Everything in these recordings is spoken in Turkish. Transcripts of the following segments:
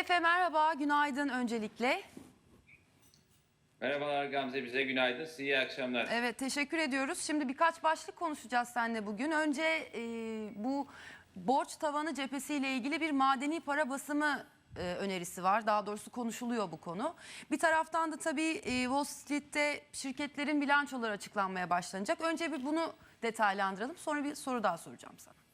Efe merhaba, günaydın öncelikle. Merhabalar Gamze bize günaydın. Size iyi akşamlar. Evet teşekkür ediyoruz. Şimdi birkaç başlık konuşacağız seninle bugün. Önce e, bu borç tavanı cephesiyle ilgili bir madeni para basımı e, önerisi var. Daha doğrusu konuşuluyor bu konu. Bir taraftan da tabii e, Wall Street'te şirketlerin bilançoları açıklanmaya başlanacak. Önce bir bunu detaylandıralım. Sonra bir soru daha soracağım sana.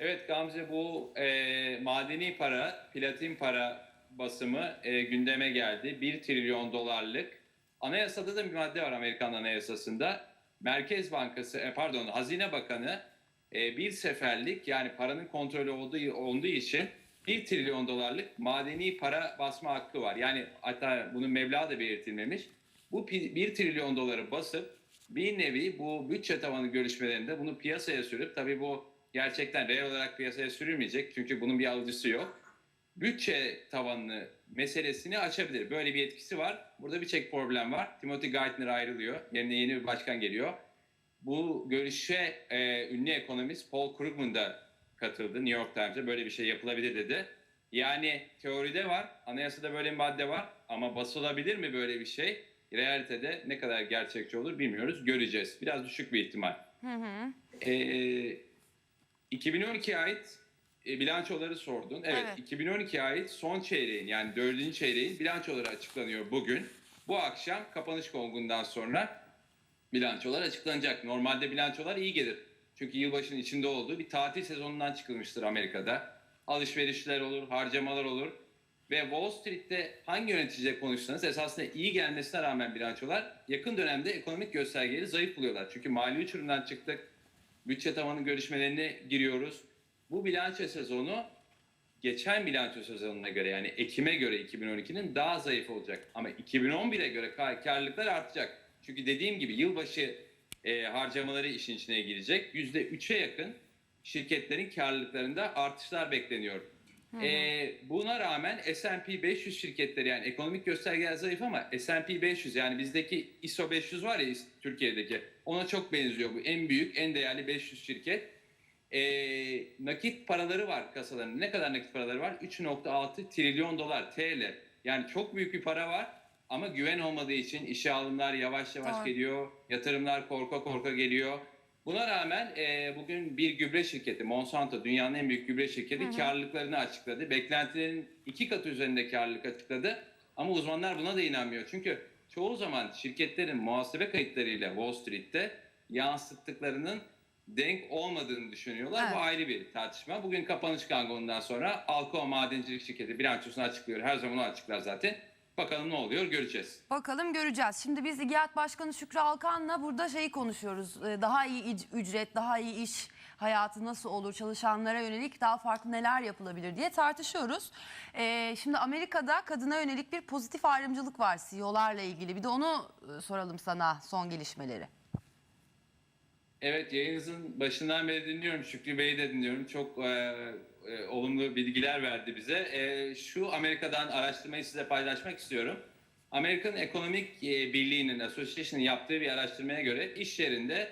Evet Gamze bu e, madeni para, platin para basımı e, gündeme geldi. 1 trilyon dolarlık. Anayasada da bir madde var Amerikan Anayasası'nda. Merkez Bankası, e, pardon Hazine Bakanı e, bir seferlik yani paranın kontrolü olduğu, olduğu için 1 trilyon dolarlık madeni para basma hakkı var. Yani hatta bunun meblağı da belirtilmemiş. Bu 1 trilyon doları basıp bir nevi bu bütçe tavanı görüşmelerinde bunu piyasaya sürüp tabii bu gerçekten reel olarak piyasaya sürülmeyecek çünkü bunun bir alıcısı yok. Bütçe tavanını meselesini açabilir. Böyle bir etkisi var. Burada bir çek problem var. Timothy Geithner ayrılıyor. Yerine yeni bir başkan geliyor. Bu görüşe e, ünlü ekonomist Paul Krugman da katıldı New York Times'e. Böyle bir şey yapılabilir dedi. Yani teoride var, anayasada böyle bir madde var ama basılabilir mi böyle bir şey? Realitede ne kadar gerçekçi olur bilmiyoruz, göreceğiz. Biraz düşük bir ihtimal. Ee, 2012'ye ait e, bilançoları sordun. Evet, Evet. 2012'ye ait son çeyreğin yani dördüncü çeyreğin bilançoları açıklanıyor bugün. Bu akşam kapanış kongundan sonra bilançolar açıklanacak. Normalde bilançolar iyi gelir. Çünkü yılbaşının içinde olduğu bir tatil sezonundan çıkılmıştır Amerika'da. Alışverişler olur, harcamalar olur. Ve Wall Street'te hangi yöneticiyle konuşsanız esasında iyi gelmesine rağmen bilançolar yakın dönemde ekonomik göstergeleri zayıf buluyorlar. Çünkü mali uçurumdan çıktık, bütçe tavanı görüşmelerine giriyoruz. Bu bilanço sezonu geçen bilanço sezonuna göre yani Ekim'e göre 2012'nin daha zayıf olacak. Ama 2011'e göre kar- karlılıklar artacak. Çünkü dediğim gibi yılbaşı e, harcamaları işin içine girecek. %3'e yakın şirketlerin karlılıklarında artışlar bekleniyor. E, buna rağmen S&P 500 şirketleri yani ekonomik göstergeler zayıf ama S&P 500 yani bizdeki ISO 500 var ya Türkiye'deki ona çok benziyor bu. En büyük, en değerli 500 şirket. E, nakit paraları var kasalarında. Ne kadar nakit paraları var? 3.6 trilyon dolar TL. Yani çok büyük bir para var ama güven olmadığı için işe alımlar yavaş yavaş Doğru. geliyor. Yatırımlar korka korka geliyor. Buna rağmen e, bugün bir gübre şirketi Monsanto dünyanın en büyük gübre şirketi karlılıklarını açıkladı. Beklentilerin iki katı üzerinde karlılık açıkladı. Ama uzmanlar buna da inanmıyor. Çünkü çoğu zaman şirketlerin muhasebe kayıtlarıyla Wall Street'te yansıttıklarının denk olmadığını düşünüyorlar. Evet. Bu ayrı bir tartışma. Bugün kapanış kangundan sonra Alcoa Madencilik Şirketi bilançosunu açıklıyor. Her zaman onu açıklar zaten. Bakalım ne oluyor göreceğiz. Bakalım göreceğiz. Şimdi biz İGİAD Başkanı Şükrü Alkan'la burada şeyi konuşuyoruz. Ee, Daha iyi ücret, daha iyi iş hayatı nasıl olur, çalışanlara yönelik daha farklı neler yapılabilir diye tartışıyoruz. Ee, şimdi Amerika'da kadına yönelik bir pozitif ayrımcılık var CEO'larla ilgili. Bir de onu e, soralım sana son gelişmeleri. Evet yayınınızın başından beri dinliyorum. Şükrü Bey'i de dinliyorum. Çok e, e, olumlu bilgiler verdi bize. E, şu Amerika'dan araştırmayı size paylaşmak istiyorum. Amerikan Ekonomik e, Birliği'nin, Association'ın yaptığı bir araştırmaya göre iş yerinde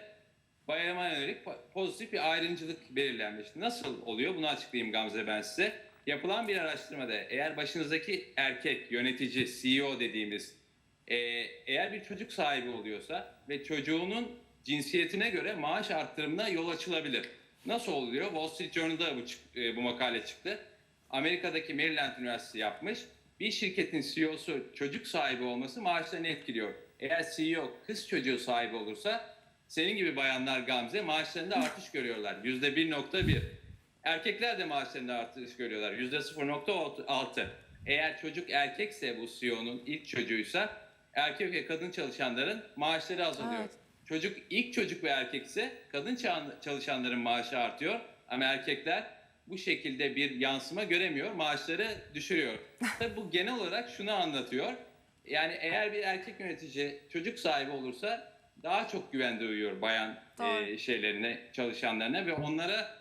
bayana yönelik po- pozitif bir ayrımcılık belirlenmiş. Nasıl oluyor? Bunu açıklayayım Gamze ben size. Yapılan bir araştırmada eğer başınızdaki erkek, yönetici, CEO dediğimiz e, eğer bir çocuk sahibi oluyorsa ve çocuğunun cinsiyetine göre maaş arttırımına yol açılabilir. Nasıl oluyor? Wall Street Journal'da bu, e, bu makale çıktı. Amerika'daki Maryland Üniversitesi yapmış. Bir şirketin CEO'su çocuk sahibi olması maaşlarını etkiliyor. Eğer CEO kız çocuğu sahibi olursa senin gibi bayanlar Gamze maaşlarında artış görüyorlar. Yüzde 1.1. Erkekler de maaşlarında artış görüyorlar. Yüzde 0.6. Eğer çocuk erkekse bu CEO'nun ilk çocuğuysa erkek ve kadın çalışanların maaşları azalıyor. Evet. Çocuk ilk çocuk ve erkekse kadın ça- çalışanların maaşı artıyor ama erkekler bu şekilde bir yansıma göremiyor, maaşları düşürüyor. Tabii bu genel olarak şunu anlatıyor. Yani eğer bir erkek yönetici çocuk sahibi olursa daha çok güven duyuyor bayan Doğru. e, şeylerine, çalışanlarına ve onlara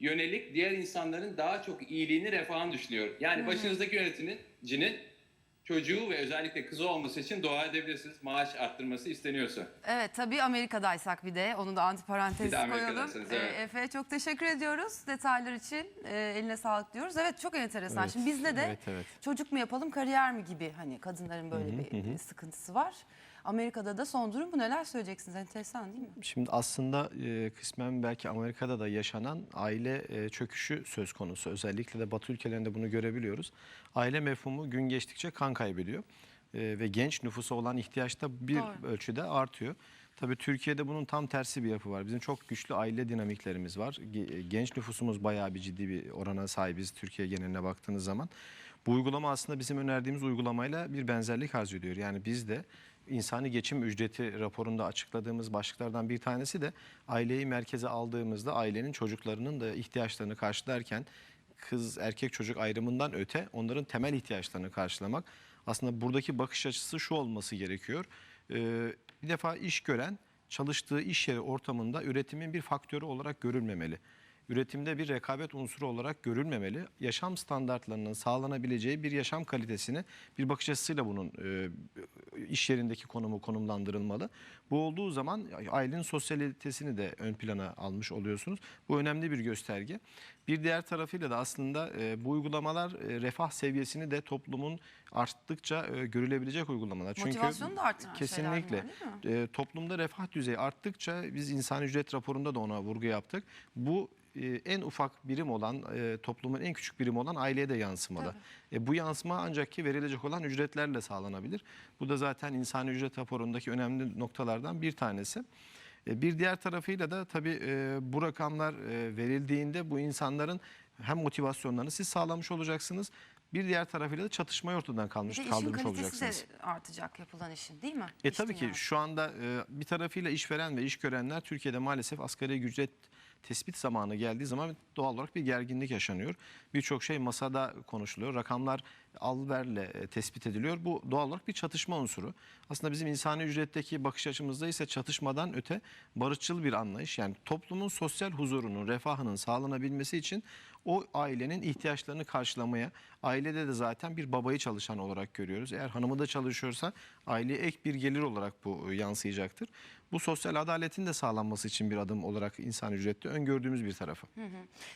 yönelik diğer insanların daha çok iyiliğini, refahını düşünüyor. Yani başınızdaki yöneticinin çocuğu ve özellikle kızı olması için dua edebilirsiniz. Maaş arttırması isteniyorsa. Evet tabii Amerika'daysak bir de onu da antiparantez Bir de koyalım. Amerika'daysanız, evet. Ee, Efe çok teşekkür ediyoruz detaylar için. Ee, eline sağlık diyoruz. Evet çok enteresan. Evet, Şimdi bizde de evet, evet. çocuk mu yapalım kariyer mi gibi hani kadınların böyle bir sıkıntısı var. Amerika'da da son durum bu neler söyleyeceksiniz? Enteresan değil mi? Şimdi aslında e, kısmen belki Amerika'da da yaşanan aile e, çöküşü söz konusu. Özellikle de Batı ülkelerinde bunu görebiliyoruz. Aile mefhumu gün geçtikçe kan kaybediyor. E, ve genç nüfusa olan ihtiyaç da bir Doğru. ölçüde artıyor. Tabii Türkiye'de bunun tam tersi bir yapı var. Bizim çok güçlü aile dinamiklerimiz var. Ge- Genç nüfusumuz bayağı bir ciddi bir orana sahibiz Türkiye geneline baktığınız zaman. Bu uygulama aslında bizim önerdiğimiz uygulamayla bir benzerlik arz ediyor. Yani biz de insani geçim ücreti raporunda açıkladığımız başlıklardan bir tanesi de aileyi merkeze aldığımızda ailenin çocuklarının da ihtiyaçlarını karşılarken kız erkek çocuk ayrımından öte onların temel ihtiyaçlarını karşılamak. Aslında buradaki bakış açısı şu olması gerekiyor. Ee, bir defa iş gören çalıştığı iş yeri ortamında üretimin bir faktörü olarak görülmemeli. Üretimde bir rekabet unsuru olarak görülmemeli. Yaşam standartlarının sağlanabileceği bir yaşam kalitesini bir bakış açısıyla bunun e, iş yerindeki konumu konumlandırılmalı. Bu olduğu zaman ailenin sosyalitesini de ön plana almış oluyorsunuz. Bu önemli bir gösterge. Bir diğer tarafıyla da aslında e, bu uygulamalar e, refah seviyesini de toplumun arttıkça e, görülebilecek uygulamalar. Motivasyonu da şeyler Kesinlikle. değil E, toplumda refah düzeyi arttıkça biz insan ücret raporunda da ona vurgu yaptık. Bu e, en ufak birim olan e, toplumun en küçük birimi olan aileye de yansımalı. E, bu yansıma ancak ki verilecek olan ücretlerle sağlanabilir. Bu da zaten insan ücret raporundaki önemli noktalardan bir tanesi. E, Bir diğer tarafıyla da tabii e, bu rakamlar e, verildiğinde bu insanların hem motivasyonlarını siz sağlamış olacaksınız. Bir diğer tarafıyla da çatışmayı ortadan Bir kalmış, de işin kaldırmış kalitesi olacaksınız. de artacak yapılan işin değil mi? E İş tabii ki dünyası. şu anda e, bir tarafıyla işveren ve iş görenler Türkiye'de maalesef asgari ücret tespit zamanı geldiği zaman doğal olarak bir gerginlik yaşanıyor. Birçok şey masada konuşuluyor. Rakamlar al verle e, tespit ediliyor. Bu doğal olarak bir çatışma unsuru. Aslında bizim insani ücretteki bakış açımızda ise çatışmadan öte barışçıl bir anlayış. Yani toplumun sosyal huzurunun, refahının sağlanabilmesi için o ailenin ihtiyaçlarını karşılamaya, ailede de zaten bir babayı çalışan olarak görüyoruz. Eğer hanımı da çalışıyorsa aileye ek bir gelir olarak bu e, yansıyacaktır. Bu sosyal adaletin de sağlanması için bir adım olarak insan ücrette öngördüğümüz bir tarafı.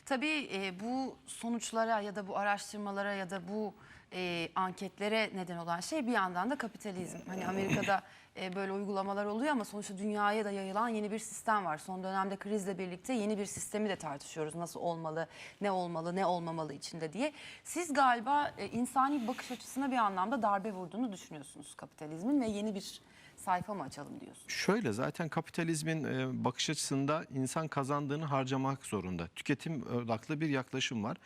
Tabii e, bu sonuçlara ya da bu araştırmalara ya da bu e, anketlere neden olan şey bir yandan da kapitalizm. Hani Amerika'da e, böyle uygulamalar oluyor ama sonuçta dünyaya da yayılan yeni bir sistem var. Son dönemde krizle birlikte yeni bir sistemi de tartışıyoruz. Nasıl olmalı, ne olmalı, ne olmamalı içinde diye. Siz galiba e, insani bakış açısına bir anlamda darbe vurduğunu düşünüyorsunuz kapitalizmin ve yeni bir sayfa mı açalım diyorsunuz? Şöyle zaten kapitalizmin e, bakış açısında insan kazandığını harcamak zorunda. Tüketim odaklı bir yaklaşım var.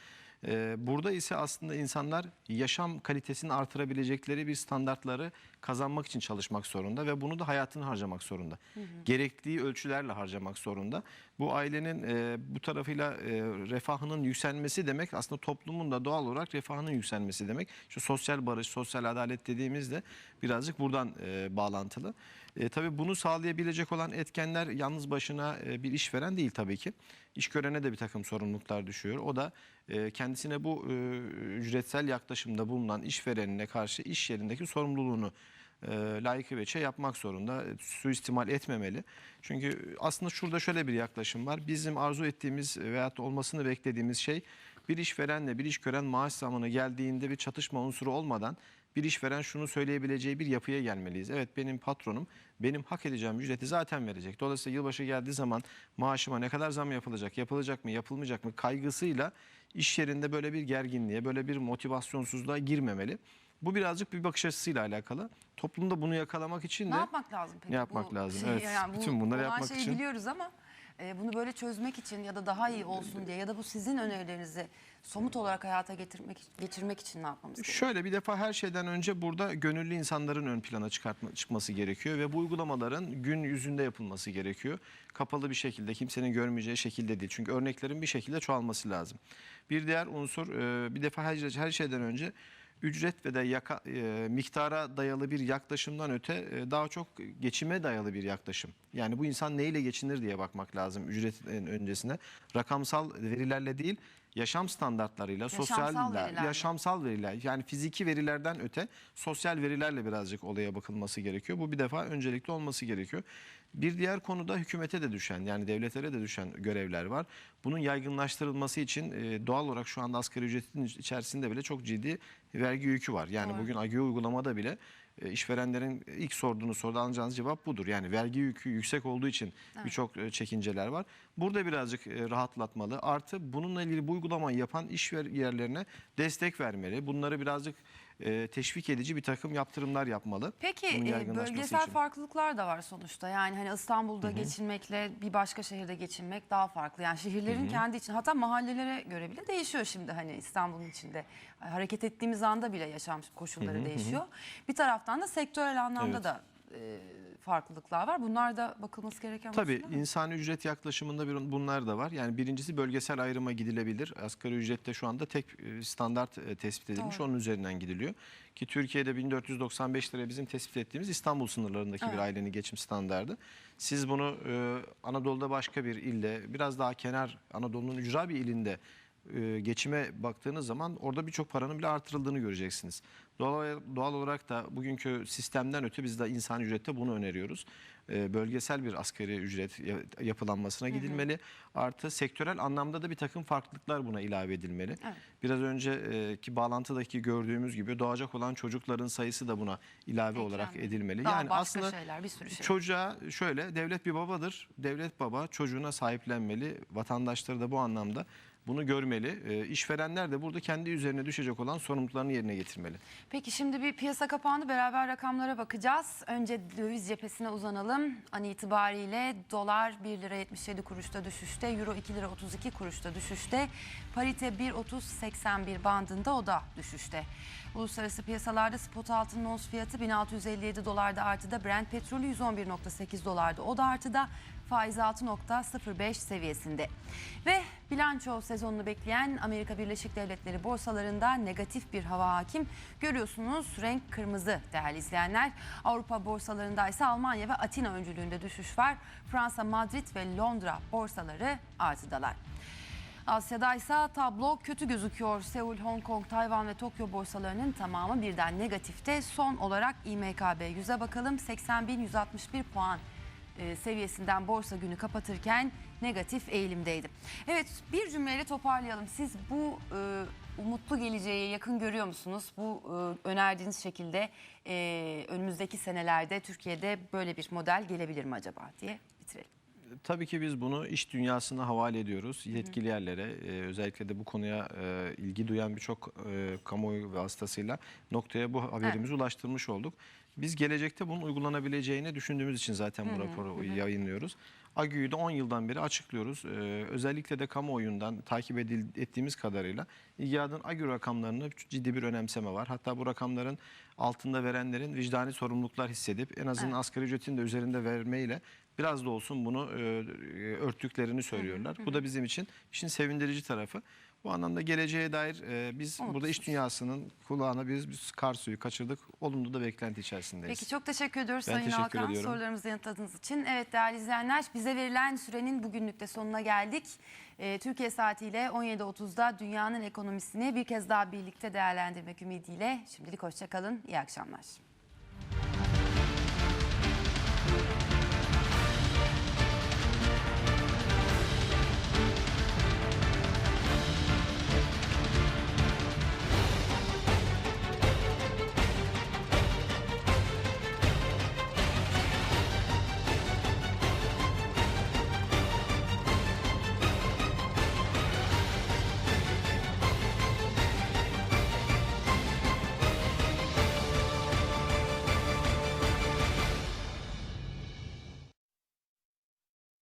E, Burada ise aslında insanlar yaşam kalitesini artırabilecekleri bir standartları kazanmak için çalışmak zorunda ve bunu da hayatını harcamak zorunda. Gerektiği ölçülerle harcamak zorunda. Bu ailenin e, bu tarafıyla e, refahının yükselmesi demek aslında toplumun da doğal olarak refahının yükselmesi demek. Şu sosyal barış, sosyal adalet dediğimizde birazcık buradan e, bağlantılı. E, tabii bunu sağlayabilecek olan etkenler yalnız başına e, bir işveren değil tabii ki. İşgörene de bir takım sorumluluklar düşüyor. O da e, kendisine bu e, ücretsel yaklaşımda bulunan işverenine karşı iş yerindeki sorumluluğunu e, layıkı ve şey yapmak zorunda. E, Suistimal etmemeli. Çünkü aslında şurada şöyle bir yaklaşım var. Bizim arzu ettiğimiz veyahut olmasını beklediğimiz şey bir işverenle bir iş gören maaş zamanı geldiğinde bir çatışma unsuru olmadan bir işveren şunu söyleyebileceği bir yapıya gelmeliyiz. Evet benim patronum benim hak edeceğim ücreti zaten verecek. Dolayısıyla yılbaşı geldiği zaman maaşıma ne kadar zam yapılacak, yapılacak mı, yapılmayacak mı kaygısıyla iş yerinde böyle bir gerginliğe, böyle bir motivasyonsuzluğa girmemeli. Bu birazcık bir bakış açısıyla alakalı. Toplumda bunu yakalamak için Ne de yapmak lazım peki? Ne yapmak Bu lazım? şey- Evet, yani bu bütün bunları yapmak şeyi için- biliyoruz ama e, bunu böyle çözmek için ya da daha iyi olsun diye ya da bu sizin önerilerinizi somut olarak hayata getirmek geçirmek için ne yapmamız gerekiyor? Şöyle bir defa her şeyden önce burada gönüllü insanların ön plana çıkartma, çıkması gerekiyor ve bu uygulamaların gün yüzünde yapılması gerekiyor. Kapalı bir şekilde kimsenin görmeyeceği şekilde değil. Çünkü örneklerin bir şekilde çoğalması lazım. Bir diğer unsur e, bir defa her, her şeyden önce ücret ve de yaka, e, miktara dayalı bir yaklaşımdan öte e, daha çok geçime dayalı bir yaklaşım. Yani bu insan neyle geçinir diye bakmak lazım ücretin öncesine. Rakamsal verilerle değil, yaşam standartlarıyla, Yaşamsal sosyal verilerle. yaşamsal veriler yani fiziki verilerden öte sosyal verilerle birazcık olaya bakılması gerekiyor. Bu bir defa öncelikli olması gerekiyor. Bir diğer konuda hükümete de düşen yani devletlere de düşen görevler var. Bunun yaygınlaştırılması için e, doğal olarak şu anda asgari ücretin içerisinde bile çok ciddi vergi yükü var. Yani Doğru. bugün AGÜ uygulamada bile e, işverenlerin ilk sorduğunu soruda alacağınız cevap budur. Yani vergi yükü yüksek olduğu için birçok e, çekinceler var. Burada birazcık e, rahatlatmalı. Artı bununla ilgili bu uygulamayı yapan iş yerlerine destek vermeli. Bunları birazcık e, teşvik edici bir takım yaptırımlar yapmalı. Peki e, bölgesel için. farklılıklar da var sonuçta. Yani hani İstanbul'da geçinmekle bir başka şehirde geçinmek daha farklı. Yani şehirlerin kendi için hatta mahallelere göre bile değişiyor şimdi hani İstanbul'un içinde. Hareket ettiğimiz anda bile yaşam koşulları değişiyor. Bir taraftan da sektörel anlamda Evet. da e, farklılıklar var. Bunlar da bakılması gereken Tabii insani ücret yaklaşımında bir, bunlar da var. Yani birincisi bölgesel ayrıma gidilebilir. Asgari ücrette şu anda tek e, standart e, tespit edilmiş. Doğru. Onun üzerinden gidiliyor. Ki Türkiye'de 1495 liraya bizim tespit ettiğimiz İstanbul sınırlarındaki bir Evet. ailenin geçim standardı. Siz bunu e, Anadolu'da başka bir ilde, biraz daha kenar Anadolu'nun ücra bir ilinde e, geçime baktığınız zaman orada birçok paranın bile artırıldığını göreceksiniz. Doğal, doğal olarak da bugünkü sistemden öte biz de insan ücrette bunu öneriyoruz. E, bölgesel bir asgari ücret ya- yapılanmasına gidilmeli. Artı sektörel anlamda da bir takım farklılıklar buna ilave edilmeli. Evet. Biraz önceki bağlantıdaki gördüğümüz gibi doğacak olan çocukların sayısı da buna ilave olarak Eklenmeli. edilmeli. Daha yani aslında şeyler, bir sürü şey. çocuğa şöyle devlet bir babadır. Devlet baba çocuğuna sahiplenmeli. Vatandaşları da bu anlamda bunu görmeli. E, işverenler de burada kendi üzerine düşecek olan sorumluluklarını yerine getirmeli. Peki şimdi bir piyasa kapandı. Beraber rakamlara bakacağız. Önce döviz cephesine uzanalım. An itibariyle dolar 1 lira 77 kuruşta düşüşte. Euro 2 lira 32 kuruşta düşüşte. Parite 1.3081 bandında o da düşüşte. Uluslararası piyasalarda spot altının ons fiyatı 1657 dolarda artıda. Brent petrolü 111.8 dolarda o da artıda. Faiz 6.05 seviyesinde. Ve bilanço sezonunu bekleyen Amerika Birleşik Devletleri borsalarında negatif bir hava hakim. Görüyorsunuz renk kırmızı değerli izleyenler. Avrupa borsalarında ise Almanya ve Atina öncülüğünde düşüş var. Fransa, Madrid ve Londra borsaları artıdalar. Asya'da ise tablo kötü gözüküyor. Seul, Hong Kong, Tayvan ve Tokyo borsalarının tamamı birden negatifte. Son olarak İMKB 100'e bakalım. 80.161 puan e, seviyesinden borsa günü kapatırken negatif eğilimdeydi. Evet bir cümleyle toparlayalım. Siz bu e, umutlu geleceği yakın görüyor musunuz? Bu e, önerdiğiniz şekilde e, önümüzdeki senelerde Türkiye'de böyle bir model gelebilir mi acaba diye bitirelim. Tabii ki biz bunu iş dünyasına havale ediyoruz. Yetkili yerlere e, özellikle de bu konuya e, ilgi duyan birçok e, kamuoyu vasıtasıyla noktaya bu haberimizi ulaştırmış olduk. Biz gelecekte bunun uygulanabileceğini düşündüğümüz için zaten bu raporu yayınlıyoruz. AGÜ'yü de 10 yıldan beri açıklıyoruz. Ee, özellikle de kamuoyundan takip edil- ettiğimiz kadarıyla İGAD'ın AGÜ rakamlarını ciddi bir önemseme var. Hatta bu rakamların altında verenlerin vicdani sorumluluklar hissedip en azından asgari ücretin de üzerinde vermeyle biraz da olsun bunu e, e, örttüklerini söylüyorlar. Bu da bizim için işin sevindirici tarafı. Bu anlamda geleceğe dair e, biz burada iş dünyasının kulağına biz, biz kar suyu kaçırdık. Olumlu da beklenti içerisindeyiz. Peki çok teşekkür ediyoruz Ben Sayın teşekkür ediyorum. sorularımızı yanıtladığınız için. Evet değerli izleyenler bize verilen sürenin bugünlük de sonuna geldik. Ee, Türkiye saatiyle 17.30'da dünyanın ekonomisini bir kez daha birlikte değerlendirmek ümidiyle şimdilik hoşçakalın. İyi akşamlar.